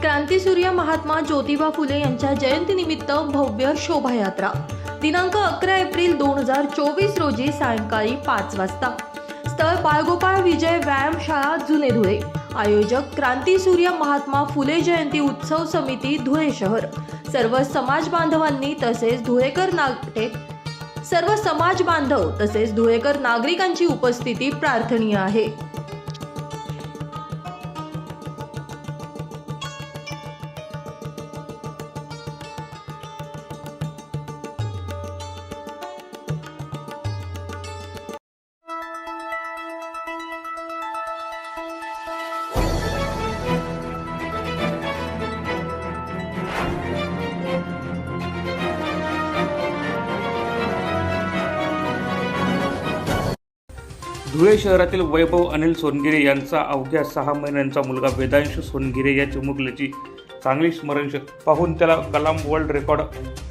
क्रांतीसूर्य महात्मा ज्योतिबा फुले यांच्या जयंतीनिमित्त भव्य शोभायात्रा. दिनांक अकरा एप्रिल दोन हजार चोवीस रोजी सायंकाळी पाच वाजता. स्थळ बाळगोपाळ विजय व्यायामशाळा जुने धुळे. आयोजक क्रांतीसूर्य महात्मा फुले जयंती उत्सव समिती धुळे शहर. सर्व समाज बांधवांनी तसेच धुळेकर नागटे सर्व समाज बांधव तसेच धुळेकर नागरिकांची उपस्थिती प्रार्थनीय आहे. धुळे शहरातील वैभव अनिल सोनगिरे यांचा अवघ्या सहा महिन्यांचा मुलगा वेदांश सोनगिरे या चिमुकल्याची चांगली स्मरणशक्ती पाहून त्याला कलाम वर्ल्ड रेकॉर्ड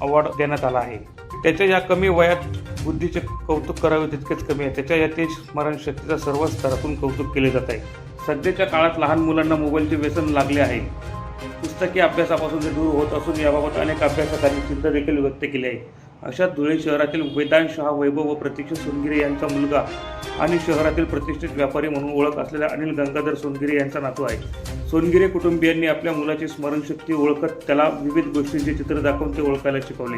अवॉर्ड देण्यात आला आहे. त्याच्या या कमी वयात बुद्धीचे कौतुक करावे तितकेच कमी आहे. त्याच्या या तेज स्मरणशक्तीचा सर्व स्तरातून कौतुक केले जात आहे. सध्याच्या काळात लहान मुलांना मोबाईलचे व्यसन लागले आहे. पुस्तकी अभ्यासापासून ते दूर होत असून याबाबत अनेक अभ्यासकांनी चिंता देखील व्यक्त केली आहे. अशा धुळे शहरातील वेदांश हा वैभव व प्रतीक्षा सोनगिरे यांचा मुलगा आणि शहरातील प्रतिष्ठित व्यापारी म्हणून ओळख असलेल्या अनिल गंगाधर सोनगिरे यांचा नातू आहे. सोनगिरे कुटुंबियांनी आपल्या मुलाची स्मरणशक्ती ओळखत त्याला विविध गोष्टींचे चित्र दाखवून ते ओळखायला शिकवले.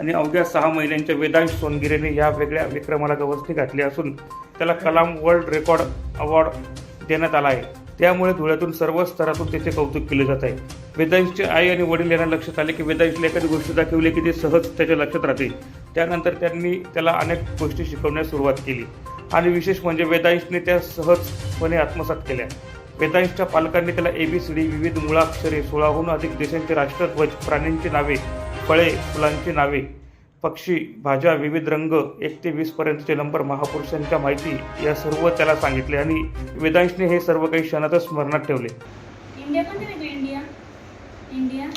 आणि अवघ्या सहा महिन्यांच्या वेदांश सोनगिरेने या वेगळ्या विक्रमाला गवसणी घातली असून त्याला कलाम वर्ल्ड रेकॉर्ड अवॉर्ड देण्यात आला आहे. त्यामुळे धुळ्यातून सर्व स्तरातून त्याचे कौतुक केले जात आहे. वेदांशचे आई आणि वडील यांना लक्षात आले की वेदांशला एखादी गोष्ट दाखवली की ते सहज त्याच्या लक्षात राहते. त्यानंतर त्यांनी त्याला अनेक गोष्टी शिकवण्यास सुरुवात केली. आणि विशेष म्हणजे वेदांशने त्या सहजपणे आत्मसात केल्या. वेदांशच्या पालकांनी त्याला ए बी सी डी विविध मुळाक्षरे सोळाहून अधिक देशांचे राष्ट्रध्वज प्राण्यांची नावे फळे फुलांची नावे पक्षी भाज्या विविध रंग एक ते वीसपर्यंतचे नंबर महापुरुषांच्या माहिती या सर्व त्याला सांगितले आणि वेदांशने हे सर्व काही क्षणातच स्मरणात ठेवले. India India. India.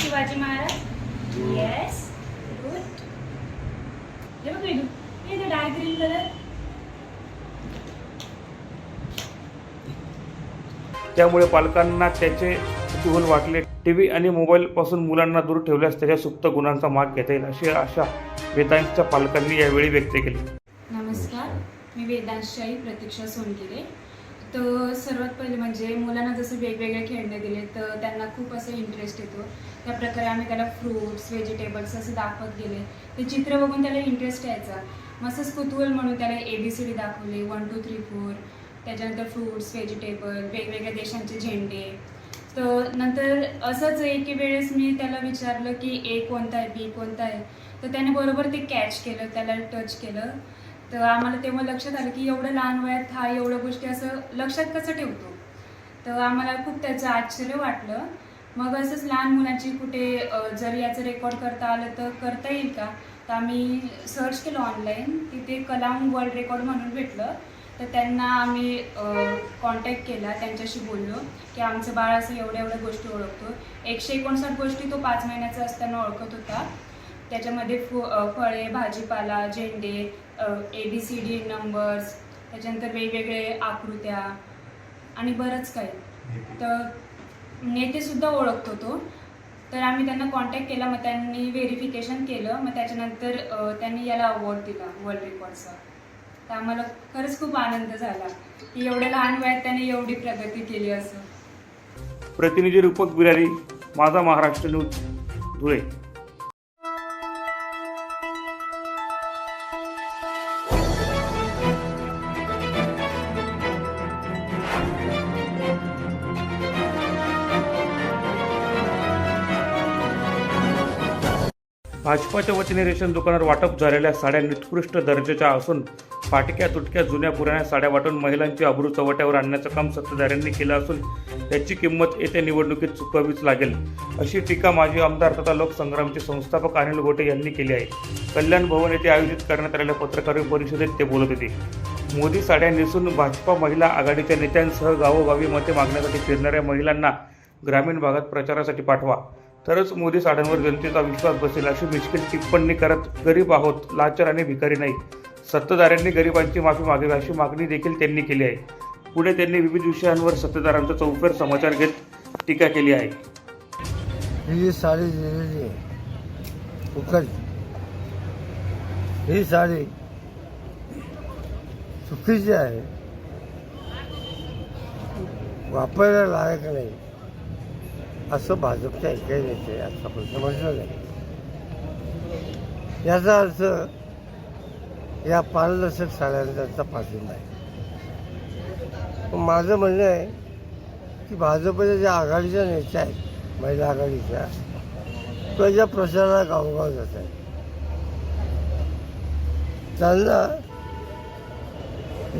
Shivaji Maharaj. Yes good हे बघ हे डार्क ग्रीन कलर त्यामुळे पालकांना त्याचे कुतूहल वाटले टीव्ही आणि मोबाईलपासून मुलांना दूर ठेवल्यास त्याच्या सुप्त गुणांचा माग घेता येईल अशी आशा वेदांशच्या पालकांनी यावेळी व्यक्त केली. नमस्कार. मी वेदांशाई प्रतीक्षा सोनगिरे तर सर्वात पहिले म्हणजे मुलांना जसं वेगवेगळे खेळणे दिले तर त्यांना खूप असं इंटरेस्ट येतो. त्या प्रकारे आम्ही त्याला फ्रूट्स व्हेजिटेबल्स असं दाखवत गेले. ते चित्र बघून त्याला इंटरेस्ट यायचा. मग असंच कुतूहल म्हणून त्याला ए बी सी डी दाखवले. वन टू थ्री फोर त्याच्यानंतर फ्रूट्स व्हेजिटेबल वेगवेगळ्या देशांचे झेंडे. तर नंतर असंच एके वेळेस मी त्याला विचारलं की ए कोणता आहे बी कोणता आहे? तर त्याने बरोबर ते कॅच केलं त्याला टच केलं. तर आम्हाला तेव्हा लक्षात आलं की एवढं लहान वयात हा एवढ्या गोष्टी असं लक्षात कसं ठेवतो? तर आम्हाला खूप त्याचं आश्चर्य वाटलं. मग असंच लहान मुलांची कुठे जर याचं रेकॉर्ड करता आलं तर करता येईल का? तर आम्ही सर्च केलं ऑनलाईन तिथे कलाम वर्ल्ड रेकॉर्ड म्हणून भेटलं. तर त्यांना आम्ही कॉन्टॅक्ट केला त्यांच्याशी बोललो की आमचं बाळ असं एवढ्या एवढ्या गोष्टी ओळखतो. एकशे एकोणसाठ गोष्टी तो पाच महिन्याचा असताना ओळखत होता. त्याच्यामध्ये फु फळे भाजीपाला झेंडे A B C D numbers त्याच्यानंतर वेगवेगळे आकृत्या आणि बरंच काही. तर नेतेसुद्धा ओळखतो तो. तर आम्ही त्यांना कॉन्टॅक्ट केला मग त्यांनी व्हेरिफिकेशन केलं मग त्याच्यानंतर त्यांनी याला अवॉर्ड दिला वर्ल्ड रेकॉर्डचा तर आम्हाला खरंच खूप आनंद झाला की एवढ्या लहान वयात त्याने एवढी प्रगती केली असं. प्रतिनिधी रूपक बिरारी माझा महाराष्ट्र न्यूज धुळे. भाजपाच्या वतीने रेशन दुकानात वाटप झालेल्या साड्या निकृष्ट दर्जाच्या असून फाटक्या तुटक्या जुन्या पुराण्या साड्या वाटून महिलांची अब्रू चवट्यावर आणण्याचं काम सत्ताधाऱ्यांनी केलं असून त्याची किंमत येत्या निवडणुकीत चुकवावीच लागेल अशी टीका माजी आमदार तथा लोकसंग्रामचे संस्थापक अनिल गोटे यांनी केली आहे. कल्याण भवन येथे आयोजित करण्यात आलेल्या पत्रकार परिषदेत ते बोलत होते. मोदी साड्या नेसून भाजपा महिला आघाडीच्या नेत्यांसह गावोगावी मते मागण्यासाठी फिरणाऱ्या महिलांना ग्रामीण भागात प्रचारासाठी पाठवा. तरच मोदी साड्यांवर जनतेचा विश्वास बसेल अशी मिश्किल टिप्पणी करत गरीब आहोत लाचार आणि भिकारी नाही. सत्ताधाऱ्यांनी गरिबांची माफी मागावी अशी मागणी देखील त्यांनी केली आहे. पुढे त्यांनी विविध विषयांवर सत्तेदारांचा चौफेर समाचार घेत टीका केली आहे. ही जी साडी दिलेली आहे. ही साडी चुकीची आहे. वापरायला लायक नाही. असं भाजपच्या एकाही नेते आपण समजलं नाही. याचा अर्थ या पारदर्शक साड्यांचा पाठिंबा आहे. माझं म्हणणं आहे की भाजपच्या ज्या आघाडीच्या नेत्या आहेत महिला आघाडीच्या त्याच्या प्रचाराला गावोगाव जात आहेत त्यांना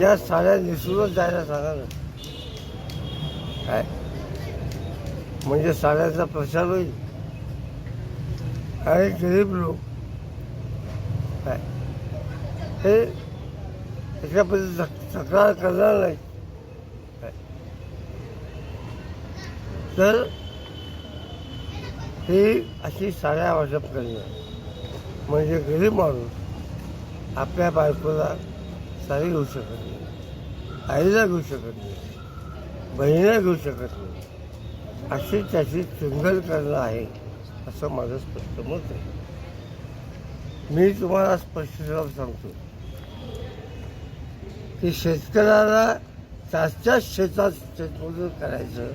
या साड्या निसरूनच जायला सांगा ना. काय? म्हणजे साड्यांचा प्रचार होईल. आणि गरीब लोक काय? हे त्याच्याबद्दल तक्रार करणार नाही. तर ही अशी साड्या वाटप करणं म्हणजे गरीब माणूस आपल्या बायकोला साडी घेऊ शकत नाही. आईला घेऊ शकत नाही. बहिणीला घेऊ शकत नाही. अशी त्याची चुंगल करणं आहे असं माझं स्पष्ट मत आहे. मी तुम्हाला स्पष्ट जबाब सांगतो. की शेतकऱ्याला त्याच्याच शेतात शेतमजूर करायचं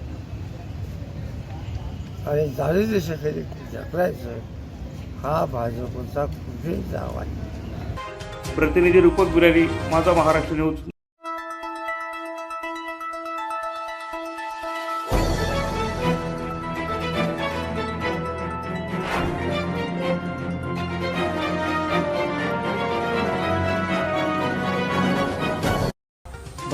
आणि दारिद्र्य शेतकरी जपरायचं हा भाजपचा कुठे दावा आहे. प्रतिनिधी रूपक बिरारी माझा महाराष्ट्र न्यूज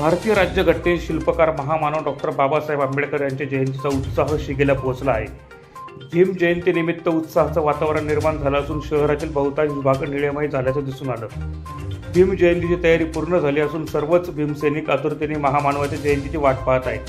भारतीय राज्यघटनेचे शिल्पकार महामानव डॉक्टर बाबासाहेब आंबेडकर यांच्या जयंतीचा उत्साह शिगेला पोहोचला आहे. भीम जयंतीनिमित्त उत्साहाचं वातावरण निर्माण झालं असून शहरातील बहुतांश भाग निळेमय झाल्याचं दिसून आलं. भीम जयंतीची तयारी पूर्ण झाली असून सर्वच भीमसैनिक आतुरतेने महामानवाच्या जयंतीची वाट पाहत आहेत.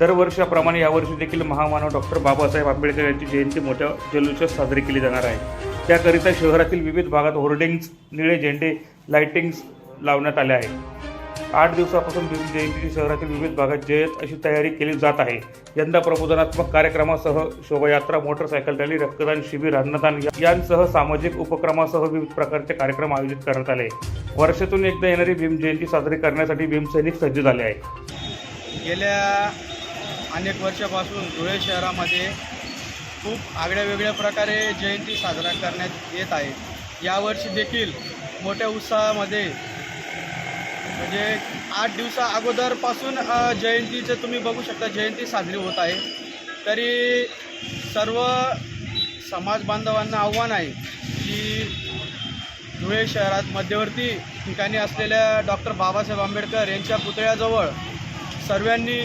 दरवर्षाप्रमाणे यावर्षी देखील महामानव डॉक्टर बाबासाहेब आंबेडकर यांची जयंती मोठ्या जल्लोषात साजरी केली जाणार आहे. त्याकरिता शहरातील विविध भागात होर्डिंग्ज निळे झेंडे लाइटिंग्स लावण्यात आले आहेत. आठ दिवसापासून भीम जयंतीची शहरातील विविध भागात जयंत अशी तयारी केली जात आहे. यंदा प्रबोधनात्मक कार्यक्रमासह शोभायात्रा मोटरसायकल रॅली रक्तदान शिबिर अन्नदान यांसह सामाजिक उपक्रमासह विविध प्रकारचे कार्यक्रम आयोजित करण्यात आले. वर्षातून एकदा येणारी भीम जयंती साजरी करण्यासाठी भीमसैनिक सज्ज झाले आहेत. गेल्या अनेक वर्षापासून धुळे शहरामध्ये खूप आगळ्या वेगळ्या प्रकारे जयंती साजरा करण्यात येत आहे. यावर्षी देखील मोठ्या उत्साहामध्ये म्हणजे आठ दिवसा अगोदरपासून जयंतीचं तुम्ही बघू शकता जयंती साजरी होत आहे. तरी सर्व समाज बांधवांना आव्हान आहे की धुळे शहरात मध्यवर्ती ठिकाणी असलेल्या डॉक्टर बाबासाहेब आंबेडकर यांच्या पुतळ्याजवळ सर्वांनी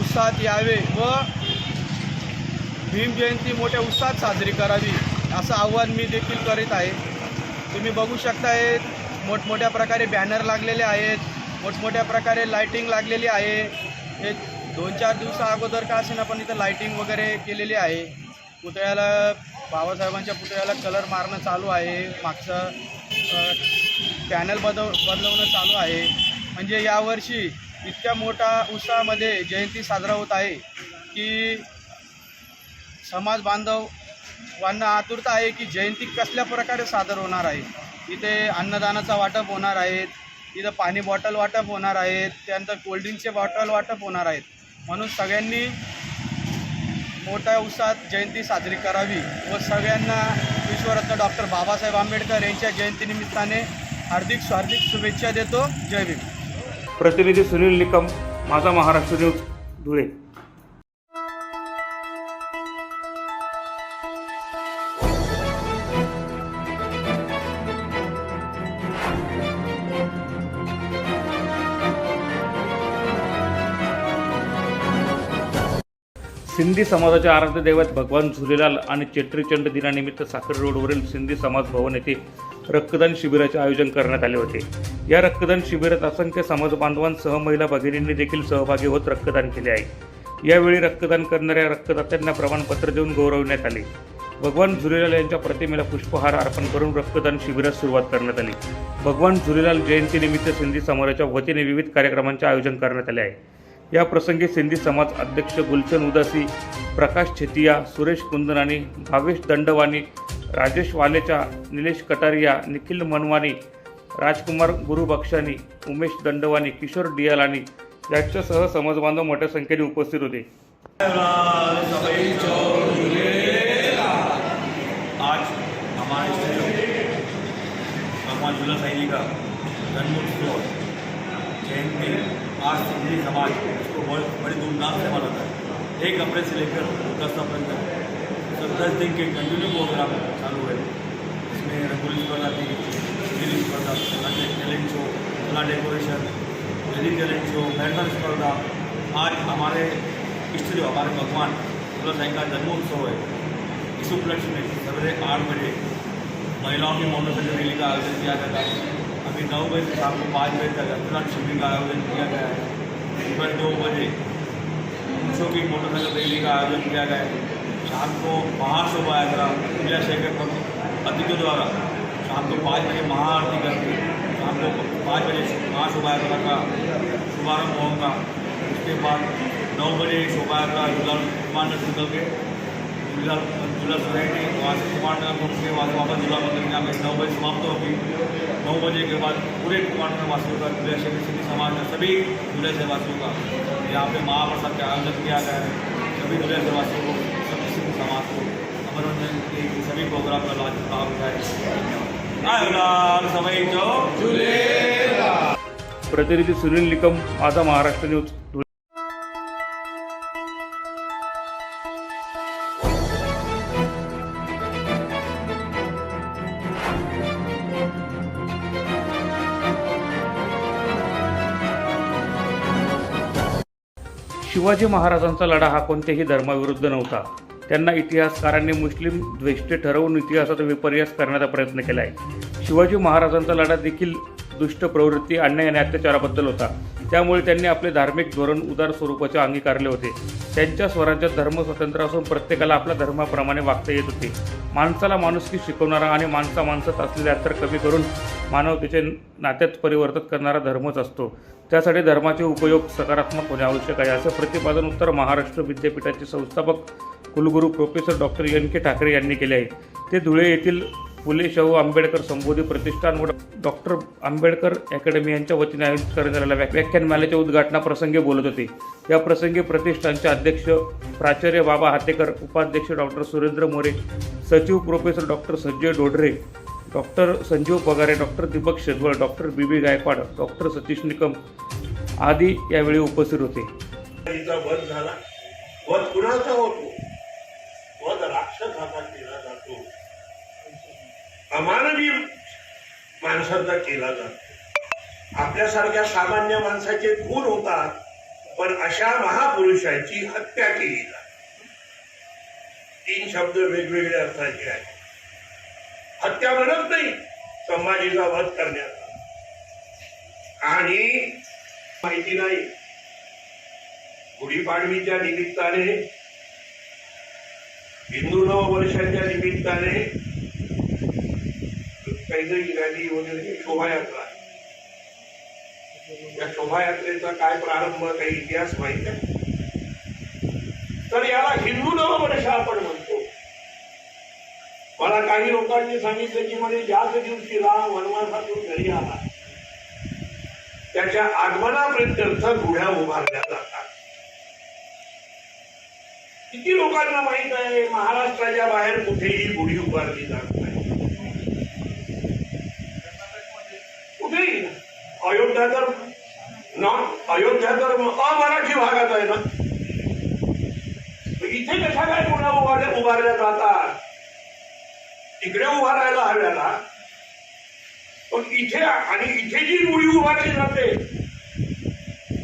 उत्साहात यावे व भीम जयंती मोठ्या उत्साहात साजरी करावी असं आव्हान मी देखील करीत आहे. तुम्ही बघू शकता मोठमोठ्या प्रकारे बॅनर लागलेले आहेत मोठमोठ्या प्रकारे लायटिंग लागलेली आहे. हे दोन चार दिवसा अगोदर का असेल पण इथं लाइटिंग वगैरे केलेली आहे. पुतळ्याला बाबासाहेबांच्या पुतळ्याला कलर मारणं चालू आहे. मागचं पॅनल बदव बदलवणं चालू आहे. म्हणजे यावर्षी इतक्या मोठा उत्साहामध्ये जयंती साजरा होत आहे की समाज बांधव बांधवांना आतुरता आहे की जयंती कसल्या प्रकारे सादर होणार आहे? इथे अन्नदानाचा वाटप होणार आहेत इथं पाणी बॉटल वाटप होणार आहेत त्यानंतर कोल्ड्रिंकचे बॉटल वाटप होणार आहेत म्हणून सगळ्यांनी मोठ्या उत्साहात जयंती साजरी करावी व सगळ्यांना विश्वरत्न डॉक्टर बाबासाहेब आंबेडकर यांच्या जयंतीनिमित्ताने हार्दिक स्वार्थिक शुभेच्छा देतो. जय भीम. प्रतिनिधी सुनील निकम माझा महाराष्ट्र न्यूज धुळे. सिंधी समाजाच्या आराध्य दैवत भगवान झुलेलाल आणि चेट्रीचंड दिनानिमित्त साखर रोडवरील सिंधी समाज भवन येथे रक्तदान शिबिराचे आयोजन करण्यात आले होते. या रक्तदान शिबिरात असंख्य समाज बांधवांसह महिला भगिनींनी देखील सहभागी होत रक्तदान केले आहे. यावेळी रक्तदान करणाऱ्या रक्तदात्यांना प्रमाणपत्र देऊन गौरवण्यात आले. भगवान झुलेलाल यांच्या प्रतिमेला पुष्पहार अर्पण करून रक्तदान शिबिरास सुरुवात करण्यात आली. भगवान झुलेलाल जयंतीनिमित्त सिंधी समाजाच्या वतीने विविध कार्यक्रमांचे आयोजन करण्यात आले आहे. या प्रसंगी सिंधी समाज अध्यक्ष गुलशन उदासी प्रकाश छेतिया सुरेश कुंदनानी भावेश दंडवानी राजेश वालेचा निलेश कटारिया निखिल मनवानी राजकुमार गुरुबक्षानी उमेश दंडवानी किशोर डियालानी यांच्यासह समाजबांधव मोठ्या संख्येने उपस्थित होते. आज हमारे भगवान झूला साई जी का जन्मोत्सव जयंती। आज सिंधी समाज इसको बड़ी धूमधाम से मनाता है। एक अप्रैल से लेकर दस अप्रैल तक। तो दस दिन के कंटिन्यू प्रोग्राम चालू है। इसमें रंगोली स्पर्धा थी। गिरी स्पर्धा टैलेंट शो कला डेकोरेशन वेदी टैलेंट शो मैराथन स्पर्धा। आज हमारे इष्ट देव हमारे भगवान झूला साई का जन्मोत्सव है। इस उपलक्ष्य में सवेरे आठ बजे महिलाओं की मोटरसाइकिल रैली का आयोजन किया जाता था अभी नौ बजे से शाम को पाँच बजे तक रक्तदान शिविर का आयोजन किया गया है। सुबह दो बजे पुरुषों की मोटरसाइकिल रैली का आयोजन किया गया है। शाम को महाशोभा यात्रा के प्रमुख अतिथियों द्वारा शाम को पाँच बजे महाआरती करके शाम को पाँच बजे महाशोभा यात्रा का शुभारंभ होगा। उसके बाद नौ बजे शोभा यात्रा जुलाल कमांडर निकल के झूला सोसाइटी वहाँ से कुमारनगर घूम के वहाँ से वापस झूला मंदिर में आकर नौ बजे समाप्त होगी। नौ बजे के बाद पूरे कुमारनगर वासियों का झूले शहरी सिद्धि समाज का सभी झूले से वासियों का यहाँ पे महाप्रसाद का आयोजन किया गया है। सभी झूले से वासियों को सभी सिद्धि समाज को मनोरंजन के सभी प्रोग्राम का लाभ उठाए प्रतिनिधी सुनील निकम माझा महाराष्ट्र न्यूज शिवाजी महाराजांचा लढा हा कोणत्याही धर्माविरुद्ध नव्हता. त्यांना इतिहासकारांनी मुस्लिम द्वेष्टे ठरवून इतिहासाचा विपर्यास करण्याचा प्रयत्न केला आहे शिवाजी महाराजांचा लढा देखील दुष्ट प्रवृत्ती अन्याय आणि अत्याचाराबद्दल होता. त्यामुळे त्यांनी आपले धार्मिक धोरण उदार स्वरूपाचे अंगीकारले होते. त्यांच्या स्वराज्यात धर्म स्वतंत्र असून प्रत्येकाला आपल्या धर्माप्रमाणे वागता येत होते. माणसाला माणुसकी शिकवणारा आणि माणसा माणसात असलेले अंतर कमी करून मानवतेचे नात्यात परिवर्तन करणारा धर्मच असतो. त्यासाठी धर्माचे उपयोग सकारात्मक होणे आवश्यक आहे असं प्रतिपादन उत्तर महाराष्ट्र विद्यापीठाचे संस्थापक कुलगुरू professor doctor N K Thackeray यांनी केले आहे. ते धुळे येथील फुले शाहू आंबेडकर संबोधी प्रतिष्ठान व डॉक्टर आंबेडकर अकॅडमी यांच्या वतीने आयोजित करण्यात आलेल्या व्या- व्याख्यानमालेच्या उद्घाटनाप्रसंगी बोलत होते. या प्रसंगी प्रतिष्ठानचे अध्यक्ष प्राचार्य बाबा हातेकर उपाध्यक्ष डॉक्टर सुरेंद्र मोरे सचिव professor doctor Sanjay Dodare doctor Sanjeev Pagare doctor Deepak Shejwal doctor B B Gaikwad doctor Satish Nikam आदी यावेळी उपस्थित होते. झाला. होतो? अमानवी माणसांचा केला जातो. आपल्यासारख्या सामान्य माणसाचे खून होतात पण अशा महापुरुषाची हत्या केली जाते. तीन शब्द वेगवेगळे अर्थाचे आहेत. हत्या म्हणत नाही संभाजीचा वध करण्याचा आणि माहिती नाही गुढीपाडवीच्या निमित्ताने हिंदू नव वर्षाच्या निमित्ताने काहीतरी रॅली वगैरे शोभायात्रा. आहे. या शोभायात्रेचा काय प्रारंभ काही इतिहास माहीत आहे? तर याला हिंदू नववर्ष आपण म्हणतो. मला काही लोकांनी सांगितलं की म्हणजे ज्याच दिवशी राम वनवासातून घरी आला. त्याच्या आगमनापर्यंत गुढ्या उभारल्या जातात. किती लोकांना माहीत आहे महाराष्ट्राच्या बाहेर कुठेही गुढी उभारली जात नाही कुठेही नाही. अयोध्या तर नॉन अयोध्या तर अमराठी भागात आहे ना. इथे कशा काय पुन्हा उभारल्या उभारल्या जातात? तिकडे उभारायला हव्याला. पण इथे आणि इथे जी गुढी उभारली जाते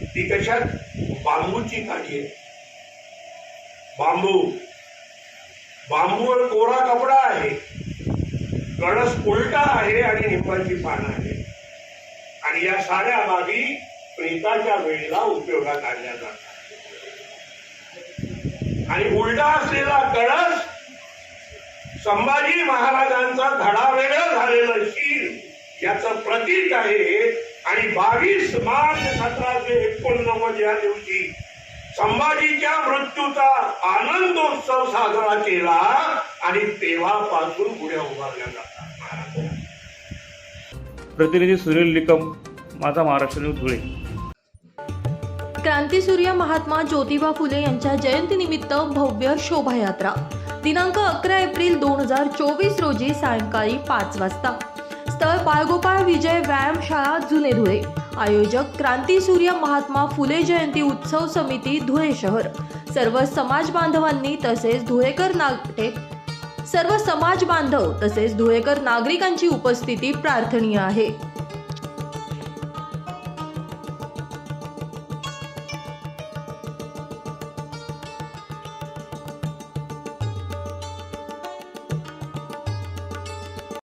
ती कशात? बांबूची काढी आहे. बांबू. बांबूवर कोरा कपडा आहे. कळस उलटा आहे आणि निंबाची पानं आहे आणि या साऱ्या बाबी प्रेताच्या वेळेला उपयोगात आणल्या जातात. आणि उलटा असलेला कळस संभाजी महाराजांचा धडा वेगळं झालेलं शील याच प्रतीक आहे. आणि बावीस मार्च सतराशे एकोणनव्वद या दिवशी संभाजीच्या मृत्यूचा आनंदोत्सव साजरा केला आणि तेव्हापासून गुढ्या उभारल्या जातात प्रतिनिधी सुनील निकम माझा महाराष्ट्र न्यूज धुळे. क्रांतीसूर्य महात्मा ज्योतिबा फुले यांच्या जयंतीनिमित्त भव्य शोभायात्रा. दिनांक अकरा एप्रिल दोन हजार चोवीस रोजी सायंकाळी पाच वाजता. स्थळ बाळगोपाळ विजय व्यायामशाळा जुने धुळे. आयोजक क्रांतीसूर्य महात्मा फुले जयंती उत्सव समिती धुळे शहर. सर्व समाज बांधवांनी तसेच धुळेकर नागटे सर्व समाज बांधव तसेच धुळेकर नागरिकांची उपस्थिती प्रार्थनीय आहे.